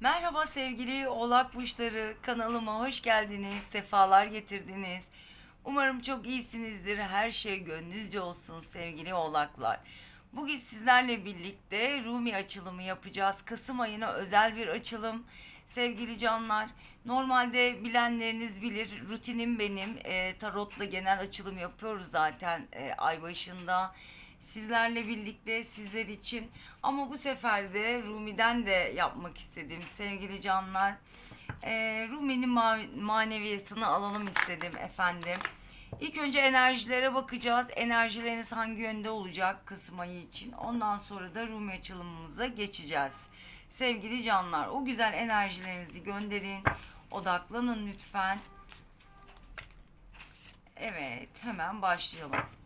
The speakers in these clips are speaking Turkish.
Merhaba sevgili oğlak burçları kanalıma hoş geldiniz, sefalar getirdiniz. Umarım çok iyisinizdir, her şey gönlünüzce olsun sevgili oğlaklar. Bugün sizlerle birlikte Rumi açılımı yapacağız. Kasım ayına özel bir açılım. Sevgili canlar, normalde bilenleriniz bilir, rutinim benim. E, tarotla genel açılım yapıyoruz zaten e, ay başında sizlerle birlikte sizler için ama bu sefer de Rumi'den de yapmak istedim sevgili canlar. Ee, Rumi'nin ma- maneviyatını alalım istedim efendim. İlk önce enerjilere bakacağız. Enerjileriniz hangi yönde olacak Kasım ayı için. Ondan sonra da Rumi açılımımıza geçeceğiz. Sevgili canlar o güzel enerjilerinizi gönderin. Odaklanın lütfen. Evet hemen başlayalım.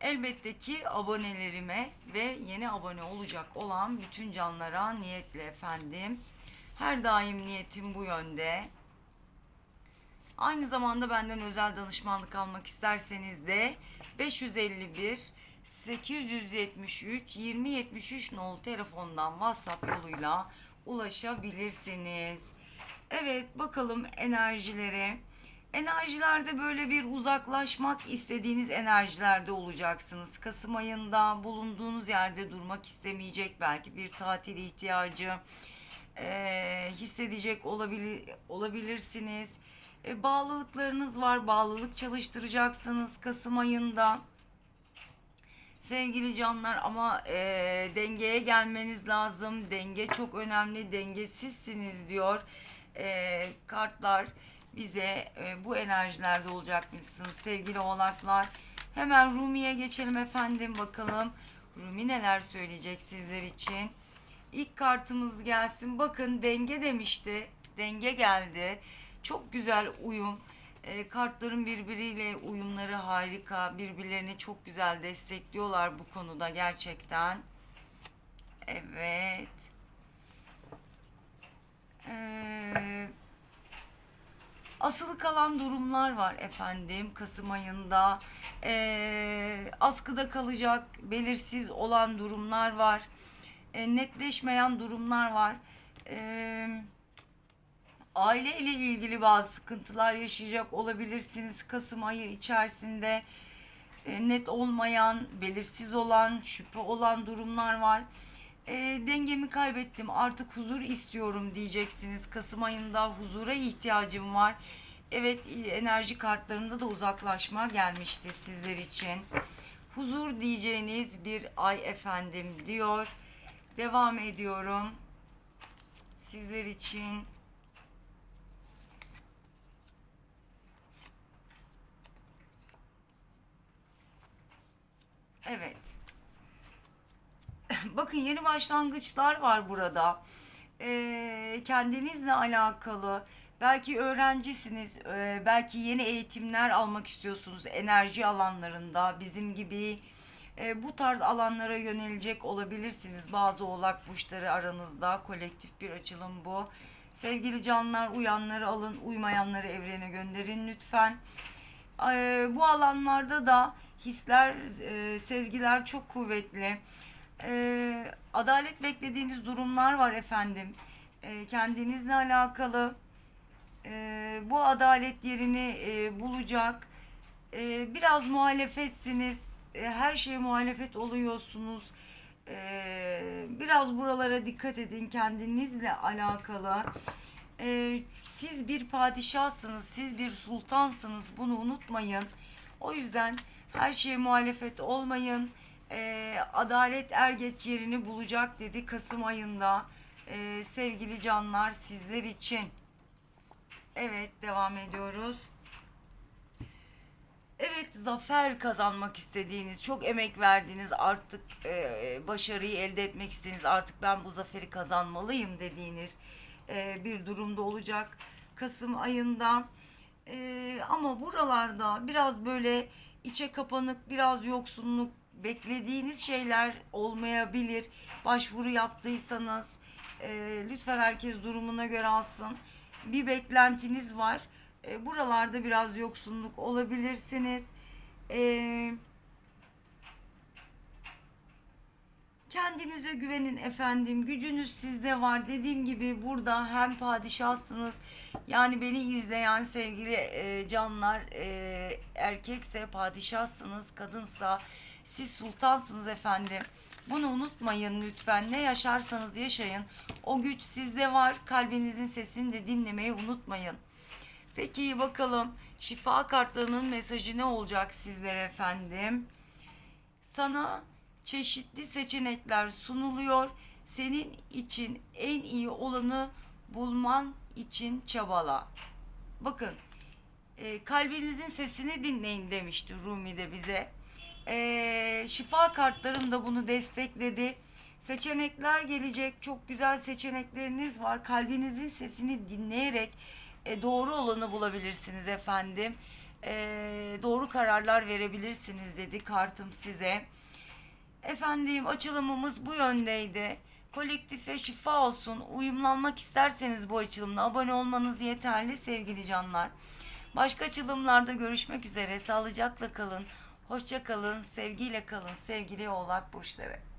Elbette ki abonelerime ve yeni abone olacak olan bütün canlara niyetle efendim. Her daim niyetim bu yönde. Aynı zamanda benden özel danışmanlık almak isterseniz de 551 873 2073 nolu telefondan WhatsApp yoluyla ulaşabilirsiniz. Evet bakalım enerjilere. Enerjilerde böyle bir uzaklaşmak istediğiniz enerjilerde olacaksınız. Kasım ayında bulunduğunuz yerde durmak istemeyecek belki bir tatil ihtiyacı eee, hissedecek olabilir olabilirsiniz. E, bağlılıklarınız var, bağlılık çalıştıracaksınız Kasım ayında. Sevgili canlar ama e, dengeye gelmeniz lazım. Denge çok önemli. Dengesizsiniz diyor e, kartlar bize e, bu enerjilerde olacakmışsınız sevgili oğlaklar. Hemen Rumi'ye geçelim efendim bakalım. Rumi neler söyleyecek sizler için. İlk kartımız gelsin. Bakın denge demişti. Denge geldi. Çok güzel uyum. E, kartların birbiriyle uyumları harika. Birbirlerini çok güzel destekliyorlar bu konuda gerçekten. Evet. Ee, asılı kalan durumlar var efendim Kasım ayında. Ee, askıda kalacak belirsiz olan durumlar var. Ee, netleşmeyen durumlar var. Ee, aile ile ilgili bazı sıkıntılar yaşayacak olabilirsiniz Kasım ayı içerisinde. E, net olmayan, belirsiz olan, şüphe olan durumlar var. E, dengemi kaybettim artık huzur istiyorum diyeceksiniz. Kasım ayında huzura ihtiyacım var. Evet e, enerji kartlarında da uzaklaşma gelmişti sizler için. Huzur diyeceğiniz bir ay efendim diyor. Devam ediyorum. Sizler için. Evet. Bakın yeni başlangıçlar var burada. Ee, kendinizle alakalı. Belki öğrencisiniz, ee, belki yeni eğitimler almak istiyorsunuz enerji alanlarında. Bizim gibi e, bu tarz alanlara yönelecek olabilirsiniz. Bazı oğlak burçları aranızda kolektif bir açılım bu. Sevgili canlar uyanları alın, uymayanları evrene gönderin lütfen. Ee, bu alanlarda da hisler, e, sezgiler çok kuvvetli. Ee, adalet beklediğiniz durumlar var efendim. Ee, kendinizle alakalı e, bu adalet yerini e, bulacak. E, biraz muhalefetsiniz. E, her şeye muhalefet oluyorsunuz. E, biraz buralara dikkat edin kendinizle alakalı. E, siz bir padişahsınız, siz bir sultansınız. Bunu unutmayın. O yüzden her şeye muhalefet olmayın. E, adalet er geç yerini bulacak dedi Kasım ayında. E, sevgili canlar sizler için. Evet devam ediyoruz. Evet zafer kazanmak istediğiniz, çok emek verdiğiniz, artık e, başarıyı elde etmek istediğiniz, artık ben bu zaferi kazanmalıyım dediğiniz e, bir durumda olacak Kasım ayında. E, ama buralarda biraz böyle içe kapanık, biraz yoksunluk, beklediğiniz şeyler olmayabilir. Başvuru yaptıysanız e, lütfen herkes durumuna göre alsın. Bir beklentiniz var. E, buralarda biraz yoksunluk olabilirsiniz. E, Kendinize güvenin efendim. Gücünüz sizde var. Dediğim gibi burada hem padişahsınız. Yani beni izleyen sevgili e, canlar e, erkekse padişahsınız. Kadınsa siz sultansınız efendim. Bunu unutmayın lütfen. Ne yaşarsanız yaşayın. O güç sizde var. Kalbinizin sesini de dinlemeyi unutmayın. Peki bakalım şifa kartlarının mesajı ne olacak sizlere efendim? Sana çeşitli seçenekler sunuluyor. Senin için en iyi olanı bulman için çabala. Bakın e, kalbinizin sesini dinleyin demişti Rumi de bize. E, şifa kartlarım da bunu destekledi. Seçenekler gelecek. Çok güzel seçenekleriniz var. Kalbinizin sesini dinleyerek e, doğru olanı bulabilirsiniz efendim. E, doğru kararlar verebilirsiniz dedi kartım size. Efendim açılımımız bu yöndeydi. Kolektife şifa olsun. Uyumlanmak isterseniz bu açılımla abone olmanız yeterli sevgili canlar. Başka açılımlarda görüşmek üzere. Sağlıcakla kalın. Hoşça kalın. Sevgiyle kalın sevgili oğlak burçları.